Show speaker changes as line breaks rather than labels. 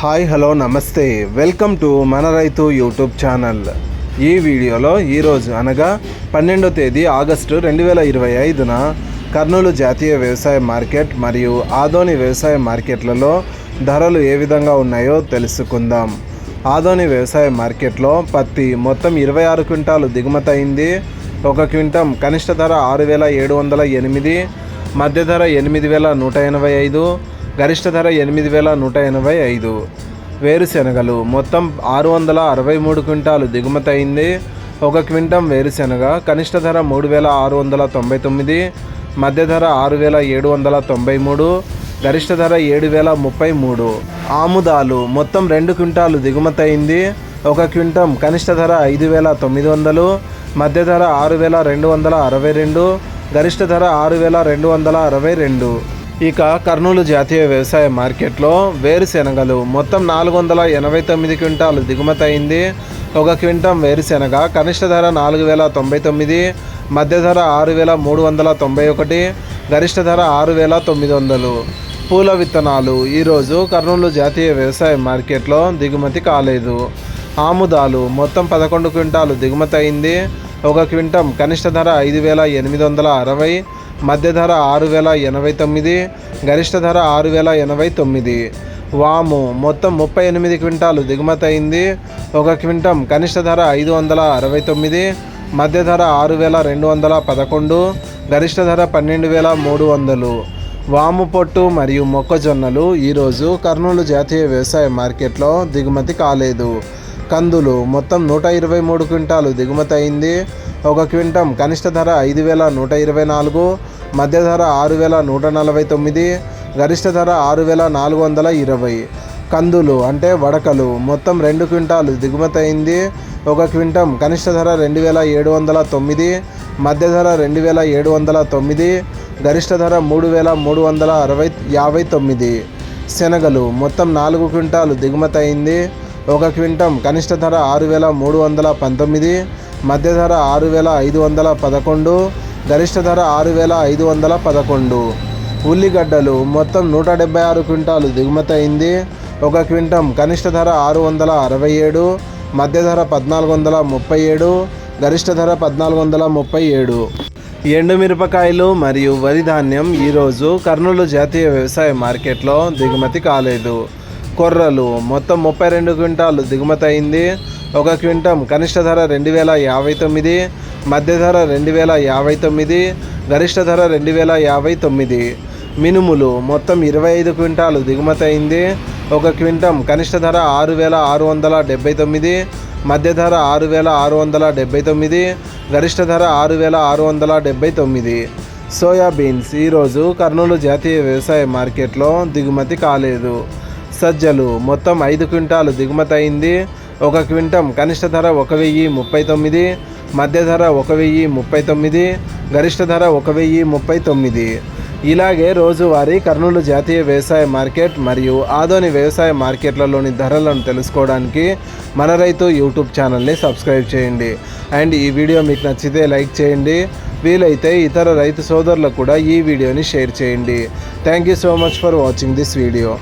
Hi hello నమస్తే. Welcome to మన రైతు యూట్యూబ్ ఛానల్. ఈ వీడియోలో ఈరోజు అనగా పన్నెండో తేదీ ఆగస్టు రెండు వేల ఇరవై ఐదున కర్నూలు జాతీయ వ్యవసాయ మార్కెట్ మరియు ఆదోని వ్యవసాయ మార్కెట్లలో ధరలు ఏ విధంగా ఉన్నాయో తెలుసుకుందాం. ఆదోని వ్యవసాయ మార్కెట్లో పత్తి మొత్తం ఇరవై ఆరు క్వింటాలు దిగుమతయింది ఒక క్వింటం కనిష్ట ధర ఆరు వేల ఏడు వందల ఎనిమిది మధ్య ధర ఎనిమిది వేల నూట ఎనభై ఐదు గరిష్ట ధర ఎనిమిది వేల నూట ఎనభై ఐదు. వేరుశెనగలు మొత్తం ఆరు వందల అరవై మూడు క్వింటాలు దిగుమతి అయింది. ఒక క్వింటం వేరుశెనగ కనిష్ట ధర మూడు వేల ఆరు వందల తొంభై తొమ్మిది మధ్య ధర ఆరు వేల ఏడు వందల తొంభై మూడు గరిష్ట ధర ఏడు వేల ముప్పై మూడు. ఆముదాలు మొత్తం రెండు క్వింటాలు దిగుమతి అయింది. ఒక క్వింటం కనిష్ట ధర ఐదు వేల తొమ్మిది వందలు మధ్య ధర ఆరు వేల రెండు వందల అరవై రెండు గరిష్ట ధర ఆరు వేల రెండు వందల అరవై రెండు. ఇక కర్నూలు జాతీయ వ్యవసాయ మార్కెట్లో వేరుశెనగలు మొత్తం నాలుగు వందల ఎనభై తొమ్మిది క్వింటాలు దిగుమతి అయింది ఒక క్వింటం వేరుశెనగ కనిష్ట ధర నాలుగు వేల తొంభై తొమ్మిది మధ్య ధర ఆరు వేల మూడు వందల తొంభై ఒకటి గరిష్ట ధర ఆరు వేల తొమ్మిది వందలు. పూల విత్తనాలు ఈరోజు కర్నూలు జాతీయ వ్యవసాయ మార్కెట్లో దిగుమతి కాలేదు. ఆముదాలు మొత్తం పదకొండు క్వింటాలు దిగుమతి అయింది ఒక క్వింటం కనిష్ట ధర ఐదు వేల ఎనిమిది వందల అరవై మధ్య ధర ఆరు వేల ఎనభై తొమ్మిది గరిష్ట ధర ఆరు వేల ఎనభై తొమ్మిది. వాము మొత్తం ముప్పై ఎనిమిది క్వింటాలు దిగుమతి అయింది. ఒక క్వింటం కనిష్ట ధర ఐదు వందల అరవై తొమ్మిది మధ్య ధర ఆరు వేల రెండు వందల పదకొండు గరిష్ట ధర పన్నెండు వేల మూడు వందలు. వాము పొట్టు మరియు మొక్కజొన్నలు ఈరోజు కర్నూలు జాతీయ వ్యవసాయ మార్కెట్లో దిగుమతి కాలేదు. కందులు మొత్తం నూట ఇరవై మూడు క్వింటాలు దిగుమతి అయింది. ఒక క్వింటం కనిష్ట ధర ఐదు వేల నూట ఇరవై నాలుగు మధ్య ధర ఆరు వేల నూట నలభై తొమ్మిది గరిష్ట ధర ఆరు వేల నాలుగు వందల ఇరవై. కందులు అంటే వడకలు మొత్తం రెండు క్వింటాలు దిగుమతి అయింది. ఒక క్వింటం కనిష్ట ధర రెండు వేల ఏడు వందల తొమ్మిది మధ్య ధర రెండు వేల ఏడు వందల తొమ్మిది గరిష్ట ధర మూడు వేల మూడు వందల అరవై యాభై తొమ్మిది. శనగలు మొత్తం నాలుగు క్వింటాలు దిగుమతి అయింది. ఒక క్వింటం కనిష్ట ధర ఆరు వేల మూడు వందల పంతొమ్మిది మధ్య ధర ఆరు వేల ఐదు వందల పదకొండు గరిష్ట ధర ఆరు వేల ఐదు వందల పదకొండు. ఉల్లిగడ్డలు మొత్తం నూట డెబ్బై ఆరు క్వింటాలు దిగుమతి అయింది ఒక క్వింటం కనిష్ట ధర ఆరు వందల అరవై ఏడు మధ్య ధర పద్నాలుగు వందల ముప్పై ఏడు గరిష్ట ధర పద్నాలుగు వందల ముప్పై ఏడు. ఎండుమిరపకాయలు మరియు వరి ధాన్యం ఈరోజు కర్నూలు జాతీయ వ్యవసాయ మార్కెట్లో దిగుమతి కాలేదు. కొర్రలు మొత్తం ముప్పై రెండు క్వింటాలు దిగుమతి అయింది ఒక క్వింటం కనిష్ట ధర రెండు వేల యాభై తొమ్మిది మధ్య ధర రెండు వేల యాభై తొమ్మిది గరిష్ట ధర రెండు వేల యాభై తొమ్మిది. మినుములు మొత్తం ఇరవై ఐదు క్వింటాలు దిగుమతి అయింది. ఒక క్వింటం కనిష్ట ధర ఆరు వేల ఆరు వందల డెబ్బై తొమ్మిది మధ్య ధర ఆరు వేల ఆరు వందల డెబ్బై తొమ్మిది గరిష్ట ధర ఆరు వేల ఆరు వందల డెబ్బై తొమ్మిది. సోయాబీన్స్ ఈరోజు కర్నూలు జాతీయ వ్యవసాయ మార్కెట్లో దిగుమతి కాలేదు. సజ్జలు మొత్తం ఐదు క్వింటాలు దిగుమతి అయింది. ఒక క్వింటం కనిష్ట ధర ఒక వెయ్యి ముప్పై తొమ్మిది మధ్య ధర ఒక వెయ్యి ముప్పై తొమ్మిది గరిష్ట ధర ఒక వెయ్యి ముప్పై తొమ్మిది. ఇలాగే రోజువారీ కర్నూలు జాతీయ వ్యవసాయ మార్కెట్ మరియు ఆదోని వ్యవసాయ మార్కెట్లలోని ధరలను తెలుసుకోవడానికి మన రైతు యూట్యూబ్ ఛానల్ని సబ్స్క్రైబ్ చేయండి. అండ్ ఈ వీడియో మీకు నచ్చితే లైక్ చేయండి. వీలైతే ఇతర రైతు సోదరులకు కూడా ఈ వీడియోని షేర్ చేయండి. Thank you so much for watching this video.